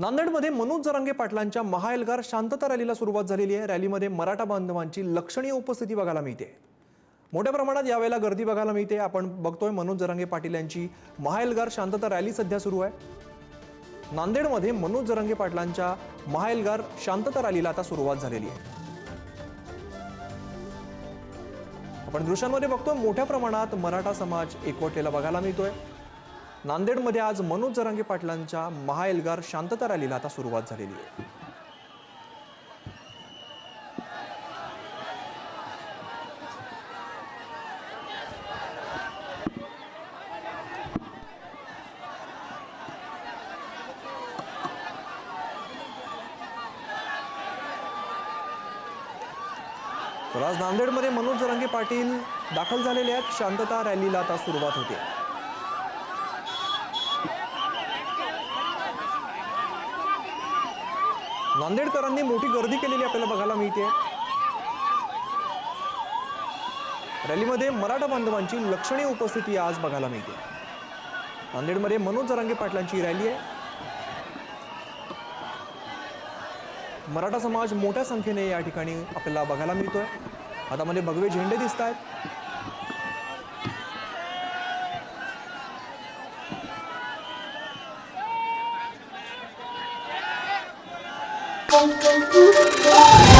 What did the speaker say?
नांदेडमध्ये मनोज जरांगे पाटलांच्या महाएल्गार शांतता रॅलीला सुरुवात झालेली आहे. रॅलीमध्ये मराठा बांधवांची लक्षणीय उपस्थिती बघायला मिळते. मोठ्या प्रमाणात यावेळेला गर्दी बघायला मिळते. आपण बघतोय मनोज जरांगे पाटील यांची महाएल्गार शांतता रॅली सध्या सुरू आहे. नांदेडमध्ये मनोज जरांगे पाटलांच्या महाएल्गार शांतता रॅलीला आता सुरुवात झालेली आहे. आपण दृश्यांमध्ये बघतोय मोठ्या प्रमाणात मराठा समाज एकवटलेला बघायला मिळतोय. नांदेडमध्ये आज मनोज जरांगे पाटलांच्या महाएल्गार शांतता रॅलीला आता सुरुवात झालेली आहे. तर आज नांदेडमध्ये मनोज जरांगे पाटील दाखल झालेल्या आहेत. शांतता रॅलीला आता सुरुवात होते. नांदेडकरांनी मोठी गर्दी केलेली आपल्याला बघायला मिळते. रॅलीमध्ये मराठा बांधवांची लक्षणीय उपस्थिती आज बघायला मिळते. नांदेडमध्ये मनोज जरांगे पाटलांची रॅली आहे. मराठा समाज मोठ्या संख्येने या ठिकाणी आपल्याला बघायला मिळतोय. हातामध्ये भगवे झेंडे दिसत आहेत Boom, boom.